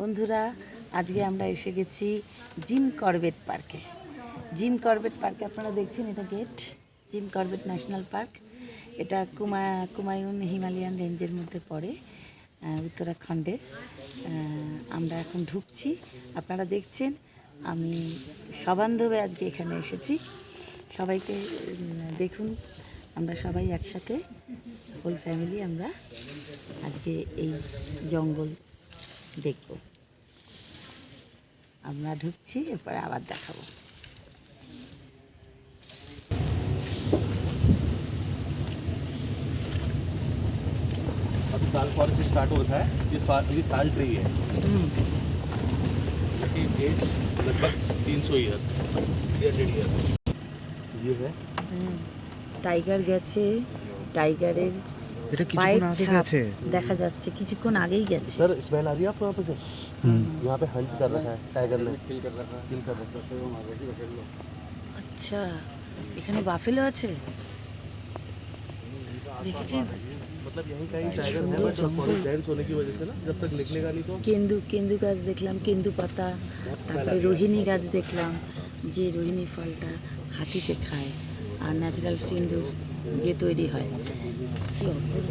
বন্ধুরা, আজকে আমরা এসে গেছি জিম করবেট পার্কে। জিম করবেট পার্কে আপনারা দেখছেন এটা gate, Jim Corbett national park. এটা কুমা, কুমায়ুন হিমালয়ান রেঞ্জের মধ্যে পড়ে উত্তরাখণ্ডের। আমরা এখন ঢুকছি। আপনারা দেখছেন, আমি সবান্ধবে আজকে এখানে এসেছি। সবাইকে দেখুন, আমরা সবাই একসাথে হোল ফ্যামিলি আমরা আজকে এই জঙ্গল দেখব। আমরা ঢুকছি এরপরে আবার দেখাবো अब साल फॉरेस्ट स्टार्ट होता है ये साल ये साल ट्री है इसकी एज लगभग 300 ईयर 300 ईयर ये है টাইগার গেছে টাইগারের এটা কিছুক্ষণ পায়ের আগে ছাপ গেছে। দেখা যাচ্ছে কিছুক্ষণ আগেই গেছে सर स्मेल आ रही है आपको यहाँ पे से यहाँ पे हंट कर रखा है टाइगर ने किल कर रखा है किल कर रखा है আচ্ছা এখানে বাফেলো আছে দেখেছেন मतलब यहीं का ही टाइगर है सुंदर बट जंगल। फॉरेस्ट डेंस होने की वजह से ना जब तक निकलेगा नहीं तो কেন্দু কেন্দু গাছ দেখলাম কেন্দু পাতা তারপরে রোহিণী গাছ দেখলাম যে রোহিণী ফলটা হাতিতে খায় আর ন্যাচারাল সিন্দুর যে তৈরি হয় কি অপূর্ব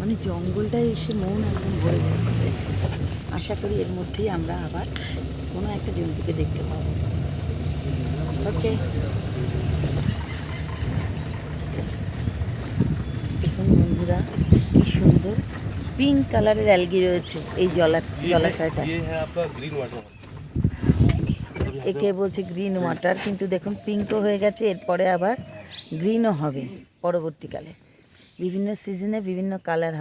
মানে জঙ্গলটা এসে মন একদম ভরে যাচ্ছে। আশা করি এর মধ্যেই আমরা আবার কোনো একটা জন্তুকে দেখতে পাবো। ওকে। দেখুন বন্ধুরা কি সুন্দর। পিঙ্ক কালারের অ্যালগি রয়েছে এই জলা জলাশয়টা একে বলছে গ্রিন ওয়াটার কিন্তু দেখুন পিঙ্কও হয়ে গেছে এরপরে আবার গ্রিনও হবে পরবর্তীকালে। विभिन्न सीजने विभिन्न कलर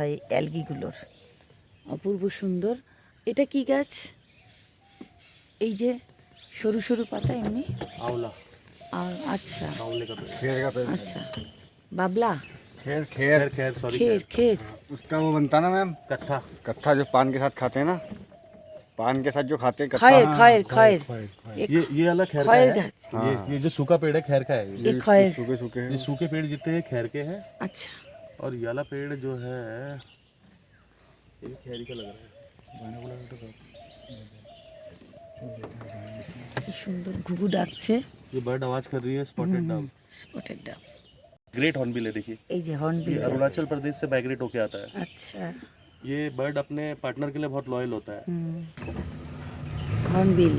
खेर खेर खेर सॉरी खेर खेर उसका वो बनता ना मैम? जो पान के साथ खाते हैं ना? पान के साथ जो खाते हैं हाँ, खैर खैर खैर। ये ये अलग खैर का है। हाँ। ये ये जो सूखा पेड़ है खैर का है। ये सूखे सूखे ये सूखे पेड़ जितने खैर के हैं। अच्छा। और ये वाला पेड़ जो है ये भी खैर ही का लग रहा है কি সুন্দর ঘুঘু ডাকছে ये बर्ड आवाज कर रही है स्पॉटेड डाउ স্পটের ডাব ग्रेट हॉर्नबिल है देखिए এই যে হর্নবিল ये अरुणाचल प्रदेश से माइग्रेट होके आता है আচ্ছা ये बर्ड अपने पार्टनर के लिए बहुत लॉयल होता है হর্নবিল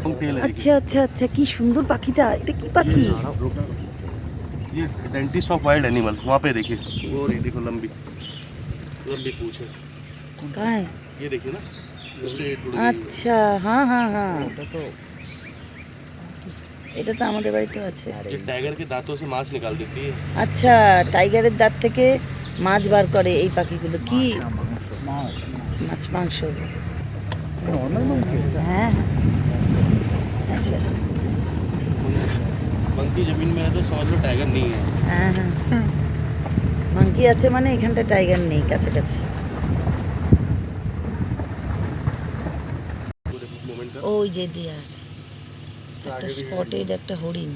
लॉन्ग टेल है আচ্ছা আচ্ছা আচ্ছা কি সুন্দর পাখিটা এটা কি পাখি देखिए ये डेंटिस्ट ऑफ वाइल्ड एनिमल वहाँ पे देखिए वो रही देखो लंबी लंबी पूछ है কায় ये देखिए ना स्ट्रेट उड़ गई আচ্ছা হ্যাঁ হ্যাঁ হ্যাঁ এটা তো আমাদের বাড়িতেও আছে ये टाइगर के दांतों से मांस निकाल देती है আচ্ছা টাইগারের দাঁত থেকে মাছ বার করে এই পাখিগুলো কি মাছ মাংস হ্যাঁ আচ্ছা मंकी जमीन में है तो समझ लो टाइगर नहीं है হ্যাঁ হ্যাঁ মাংকি আছে মানে এখানটা টাইগার নেই কাছাকাছি मोमेंट का ওই যে ডিয়ার একটা স্পটেড একটা হরিণ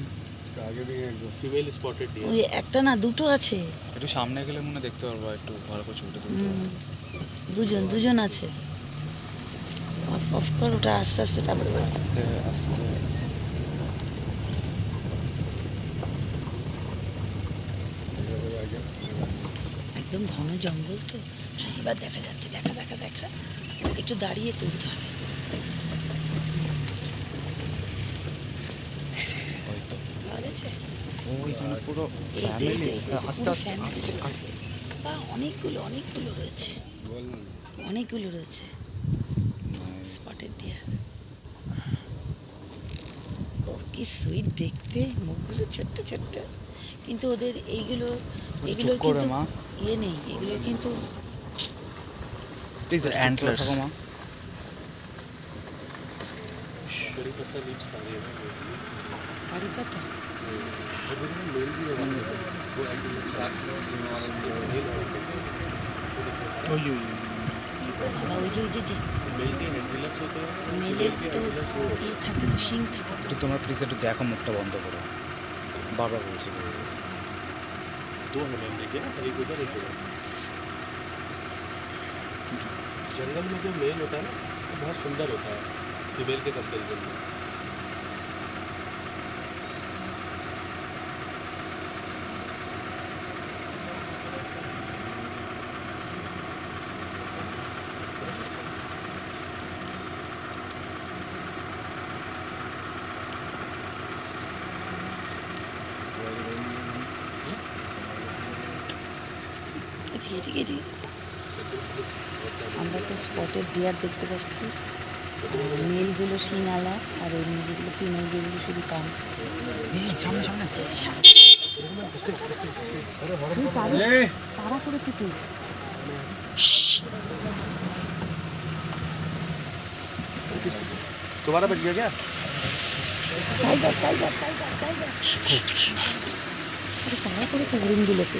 आगे भी हैं दो फीमेल स्पॉटेड डियर ওই একটা না দুটো আছে একটু সামনে গেলে মনে হয় দেখতে পারবো একটু ভালো করে ছবিটা তুলতে হুম, দুজন দুজন আছে অফ অফ কর ওটা আস্তে আস্তে তারপরে বার কর। আস্তে আস্তে একদম ঘন জঙ্গল তো। এবার দেখা যাচ্ছে দেখা দেখা দেখা। একটু দাঁড়িয়ে তুলতে হবে। অনেকগুলো অনেকগুলো রয়েছে। অনেকগুলো রয়েছে। স্পটেড ডিয়ার কি সুইট দেখতে। মুখগুলো ছোট্ট ছোট্ট। কিন্তু ওদের এইগুলো এগুলোর চুপ করে কিন্তু মা। ইয়ে নেই এগুলো কিন্তু বাবা ওই যে ওই যে মেলের তো থাকে তো শিং থাকে তো। তোমার দেখো মুখটা বন্ধ করো। বাবা বলছি কিন্তু। दो नवंबर के एक रेस्टोरेंट जंगल में जो मेल होता है ना, वो तो बहुत सुंदर होता है फीमेल के कंपेरिजन में এদিকে এদিকে এদিকে আমরা তো স্পটের ডিয়ার দেখতে পাচ্ছি মেলগুলো শিঙালা আর এমনি যেগুলো ফিমেল যেগুলো শুধু কান সামনে সামনে তারা করেছে তুই दोबारा बच गया क्या টাইগার টাইগার টাইগার টাইগার আরে তারা করেছে হরিণগুলোকে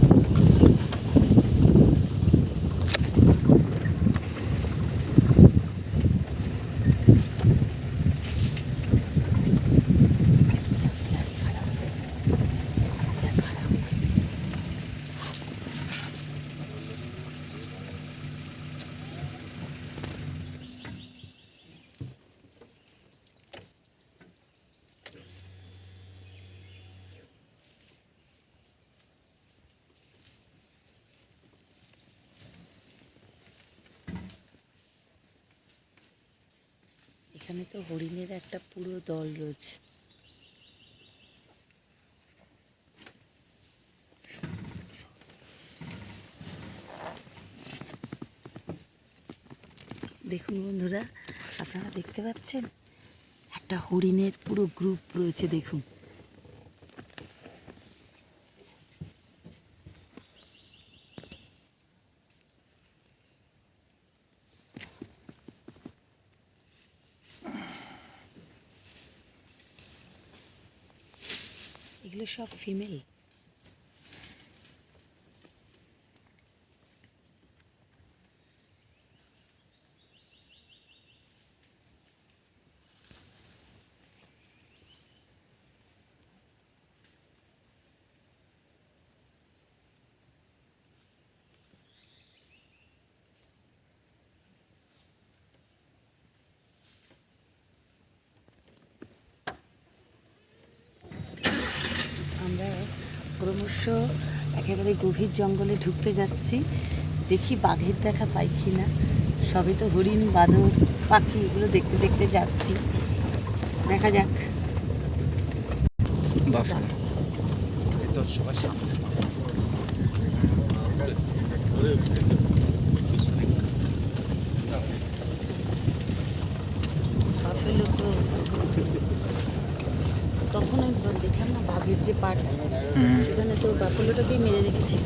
এখানে তো হরিণের একটা পুরো দল রয়েছে। দেখুন বন্ধুরা, আপনারা দেখতে পাচ্ছেন? একটা হরিণের পুরো গ্রুপ রয়েছে, দেখুন এগুলো সব ফিমেল আমরা ক্রমশ একেবারে গভীর জঙ্গলে ঢুকতে যাচ্ছি। দেখি বাঘের দেখা পাই কি না সবে তো হরিণ বাঁদর পাখি এগুলো দেখতে দেখতে যাচ্ছি। দেখা যাক। বাফলো তো সবার সামনে বাফেলো তো তখন আমি দেখলাম না বাঘের যে পাটা সেখানে তো বাকলোটাকেই মেরে রেখেছিল।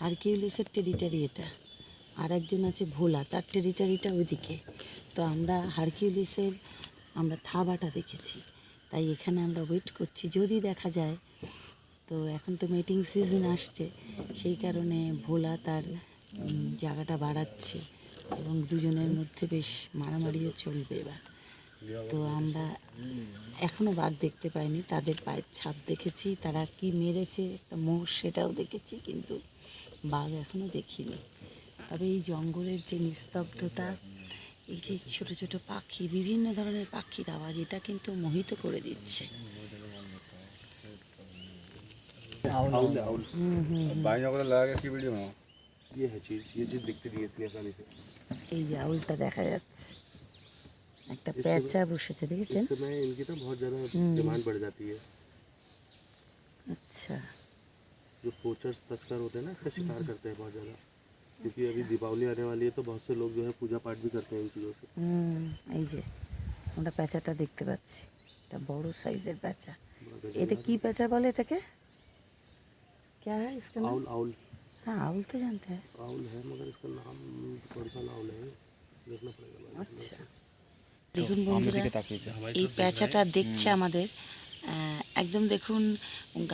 হারকিউলিসের টেরিটারি এটা। আর একজন আছে ভোলা, তার টেরিটারিটা ওইদিকে। তো আমরা হারকিউলিসের, আমরা থাবাটা দেখেছি। তাই এখানে আমরা ওয়েট করছি। যদি দেখা যায়, তো এখন তো মিটিং সিজন আসছে। সেই কারণে ভোলা তার জায়গাটা বাড়াচ্ছে এবং দুজনের মধ্যে বেশ মারামারিও চলবে এবার। তো আমরা এখনও বাঘ দেখতে পাইনি। তাদের পায়ের ছাপ দেখেছি। তারা কি মেরেছে, একটা মোষ সেটাও দেখেছি, কিন্তু বাঘ এখনও দেখিনি। তবে এই জঙ্গলের যে নিস্তব্ধতা এই যে ছোট ছোট পাখি বিভিন্ন ধরনের পাখির আওয়াজ এটা কিন্তু মোহিত করে দিচ্ছে। এই যে আউলটা দেখা যাচ্ছে। একটা প্যাঁচা বসেছে দেখেছেন? আচ্ছা। जो पोचर्स तस्कर होते हैं ना इसका शिकार करते हैं बहुत ज्यादा क्योंकि अभी दीपावली आने वाली है तो बहुत से लोग जो है पूजा पाठ भी करते हैं इन चीज़ों से হুম এই যে আমরা পেঁচাটা দেখতে পাচ্ছি এটা বড় সাইজের পেঁচা এটা কি পেঁচা বলে এটাকে क्या है इसका नाम आउल आउल हाँ आउल तो जानते हैं आउल है मगर इसका नाम कौन सा आउल है देखना पड़ेगा আচ্ছা দেখুন আমাদের বন্ধুরা দিকে তাকিয়েছে এই পেঁচাটা দেখছে আমাদের আহ, একদম দেখুন,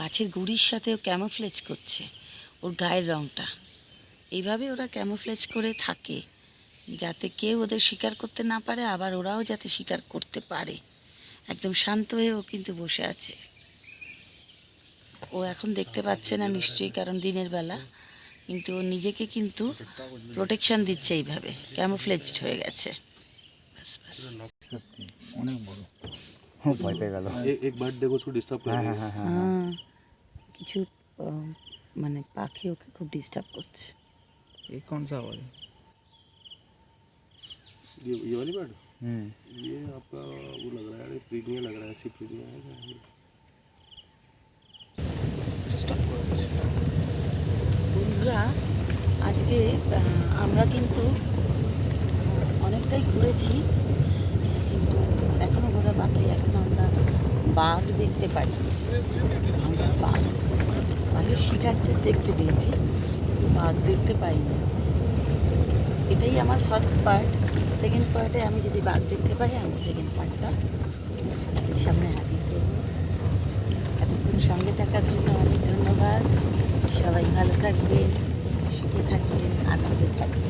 গাছের গুড়ির সাথে ক্যামোফ্লেজ করছে, ওর গায়ের রংটা। এইভাবে ওরা ক্যামোফ্লেজ করে থাকে, যাতে কেউ ওদের শিকার করতে না পারে, আবার ওরাও যাতে শিকার করতে পারে। একদম শান্ত হয়ে ও কিন্তু বসে আছে। ও এখন দেখতে পাচ্ছে না নিশ্চয়ই, কারণ দিনের বেলা, কিন্তু ও নিজেকে কিন্তু প্রোটেকশন দিচ্ছে এইভাবে ক্যামোফ্লেজড হয়ে গেছে। অনেক বড়। भय पे गल एक एक बर्ड देखो उसको डिस्टर्ब कर हाँ रही हाँ है हाँ हाँ হ্যাঁ কিছু আহ, মানে পাখি ওকে খুব ডিস্টার্ব করছে এই কোন সা আওয়াজ ये ये वाली बर्ड हम्म ये आपका वो लग रहा है प्रीमिया लग रहा है ऐसी प्रीमिया है क्या ये? বন্ধুরা আজকে আহ, আমরা কিন্তু অনেকটাই ঘুরেছি কিন্তু ঘোরা বাকি এখনও আমরা বাঘ দেখতে পারি। আমরা বাঘ। বাঘের শিকারদের দেখতে পেয়েছি, কিন্তু বাঘ দেখতে পাইনি। এটাই আমার ফার্স্ট পার্ট সেকেন্ড পার্টে আমি যদি বাঘ দেখতে পাই, আমি সেকেন্ড পার্টটা সামনে হাজির করব এতক্ষণ সঙ্গে থাকার জন্য অনেক ধন্যবাদ। সবাই ভালো থাকবেন, সুখে থাকবেন, আনন্দে থাকবেন।